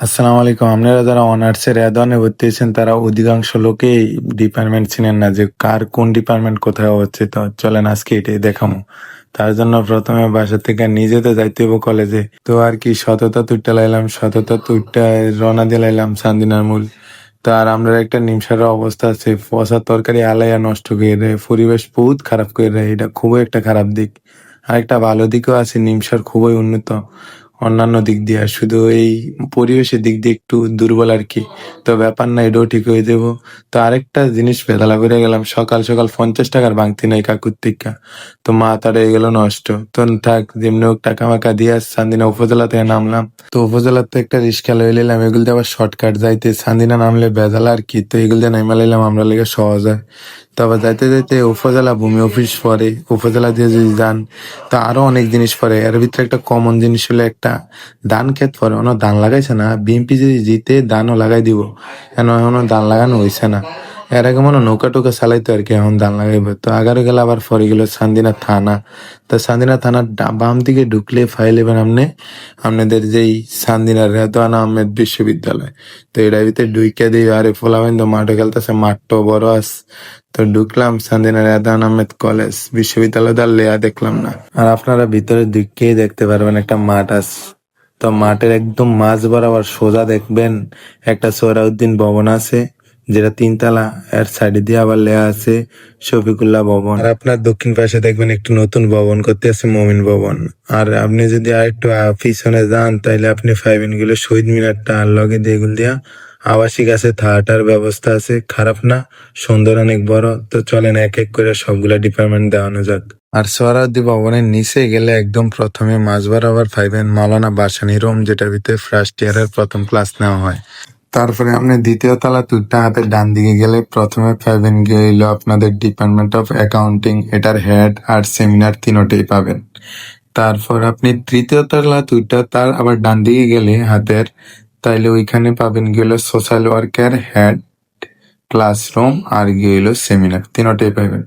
আসসালামু আলাইকুম। আপনারা যারা অনার্সের অ্যাডনে ভর্তি হয়েছেন, তারা অধিকাংশ লোকেই ডিপার্টমেন্ট চিনেন না যে কার কোন ডিপার্টমেন্ট কোথায় হচ্ছে তো চলেন আজকে এটাই দেখামো। তার জন্য প্রথমে বাসা থেকে নিজে তো যাইতে হইব কলেজে। তো আর কি, সততা তুইটা লাইলাম, সততা তুইটা রওনা দিয়ে লাইলাম চান্দিনার মূল। তো আর আমরা একটা নিমসার অবস্থা আছে, পচা তরকারি আলাইয়া নষ্ট করে দেয়, পরিবেশ বহুত খারাপ করে দেয়, এটা খুবই একটা খারাপ দিক। আর একটা ভালো দিকও আছে, নিমসার খুবই উন্নত। অন্যান্য দিক দিয়ে শুধু এই পরিবেশের দিক দিয়ে একটু দুর্বল আর কি। তো ব্যাপার না, এটাও ঠিক হয়ে যাব। তো আরেকটা জিনিস বেদালা করে গেলাম, সকাল সকাল পঞ্চাশ টাকার ভাঙতি নাই কাকুর টিকা তো মা তার হয়ে গেল নষ্ট। তো থাক, যেমনি হোক টাকা মাকা দিয়ে সান্দিনা উপজেলা থেকে নামলাম। তো উপজেলার তো একটা রিক্সা লয়ে নিলাম, এগুলো আবার শর্টকাট যাইতে। সান্দিনা নামলে বেদালা আর কি, তো এগুলো দিয়ে নাইমা লাইলাম, আমরা লেগে সহজ হয়। তবে যাইতে যাইতে উপজেলা ভূমি অফিস পরে, উপজেলা দিয়ে যদি যান, তা আরও অনেক জিনিস পরে। এর ভিতরে একটা কমন জিনিস হলো একটা ধান ক্ষেত পরে। ওনার ধান লাগাইছে না, বিএনপি যদি জিতে ধানও লাগাই দিব। কেন এখনও ধান লাগানো হয়েছে না? এর আগে মনে নৌকা টৌকা চালাইতো আর কি, এখন ধান লাগাইবে। তো আগারো গেলে আবার পরে গেল সান্দিনা থানা। তো সান্দিনা থানার বাম দিকে ঢুকলে ফাইল এবার আপনি আপনাদের যেই সান্দিনা রেদওয়ান আহমেদ বিশ্ববিদ্যালয়। তো এটার ভিতরে ঢুইকে দিই আরে ফোলাবেন তো মাঠে খেলতেছে, মাঠটাও বড় আস তো ঢুকলাম সান্দিনা রেদান আহমেদ কলেজ, বিশ্ববিদ্যালয় তার লেয়া দেখলাম না। আর আপনারা ভিতরে ঢুকেই দেখতে পারবেন একটা মাঠ আছে তো মাঠের একদম মাঝ বরাবর সোজা দেখবেন, একটা সোহরাউদ্দিন ভবন আছে। যেটা তিনতলা এর সাইডে দিয়ে আবার লেয়া আছে শফিকুল্লাহ ভবন। আর আপনার দক্ষিণ পাশে দেখবেন একটু নতুন ভবন করতে আছে মমিন ভবন। আর আপনি যদি আর একটু পিছনে যান তাহলে আপনি ফাইভেনগুলো শহীদ মিনারটা আর লগে দিয়ে এগুলো দিয়া আবাসিক আছে থাকাটার ব্যবস্থা আছে খারাপ না সুন্দর অনেক বড়। তো চলেন এক এক করে সবগুলা ডিপার্টমেন্ট দেওয়ানো যাক। আর সোহরাউদ্দি ভবনের নিচে গেলে একদম প্রথমে মাঝ বরাবর পাইবেন মাওলানা বাসানি রুম যেটার ভিতরে ফার্স্ট ইয়ারের প্রথম ক্লাস নেওয়া হয়। তারপরে আপনি দ্বিতীয় তলা তুইটা হাতের ডান দিকে গেলে প্রথমে পাবেন গেল আপনাদের ডিপার্টমেন্ট অফ অ্যাকাউন্টিং এটার হেড আর সেমিনার তিনোটাই পাবেন। তারপর আপনি তৃতীয় তলা তুইটা তার আবার ডান দিকে গেলে হাতের, তাইলে ওইখানে পাবেন গেল সোশ্যাল ওয়ার্কের হেড ক্লাসরুম আর গেল সেমিনার তিনোটাই পাবেন।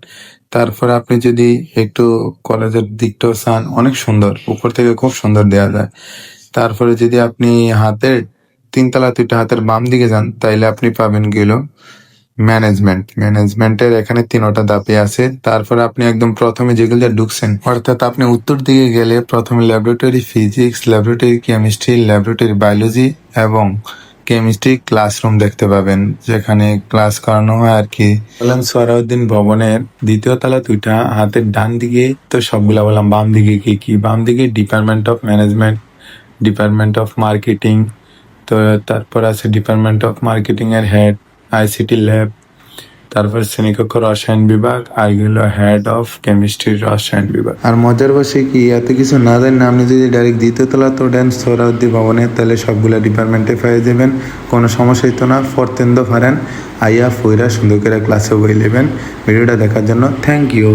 তারপর আপনি যদি একটু কলেজের দিকটাও চান, অনেক সুন্দর, উপর থেকে খুব সুন্দর দেওয়া যায়। তারপরে যদি আপনি হাতের তিনতলা দুইটা হাতের বাম দিকে যান, তাইলে আপনি পাবেন গেল ম্যানেজমেন্ট ম্যানেজমেন্টের এখানে তিনটা দাপে আছে। তারপরে আপনি একদম প্রথমে যেগুলো ঢুকছেন, অর্থাৎ আপনি উত্তর দিকে গেলে প্রথমে laboratory physics laboratory chemistry laboratory biology এবং কেমিস্ট্রি ক্লাসরুম দেখতে পাবেন, যেখানে ক্লাস করানো হয় আর কি। বললাম সোহরাউদ্দিন ভবনের দ্বিতীয় তলা দুইটা হাতের ডান দিকে, তো সবগুলা বললাম বাম দিকে, কি কি? বাম দিকে department of management department of marketing তো তারপর আছে ডিপার্টমেন্ট অফ মার্কেটিং এর হেড আইসিটি ল্যাব তারপর শ্রেণীকক্ষ রসায়ন বিভাগ, আর এগুলো হেড অফ কেমিস্ট্রি রসায়ন বিভাগ। আর মজার বসে কি, এত কিছু না জানেন আপনি যদি ডাইরেক্ট দ্বিতীয় তলা তো দেন সোহরাউদ্দি ভবনে, তাহলে সবগুলো ডিপার্টমেন্টে পেয়ে যাবেন। কোনো সমস্যা হইতো না ফরতেন্দ পারেন। আইয়া ফইরা সুন্দর করে ক্লাসে বই নেবেন। ভিডিওটা দেখার জন্য থ্যাংক ইউ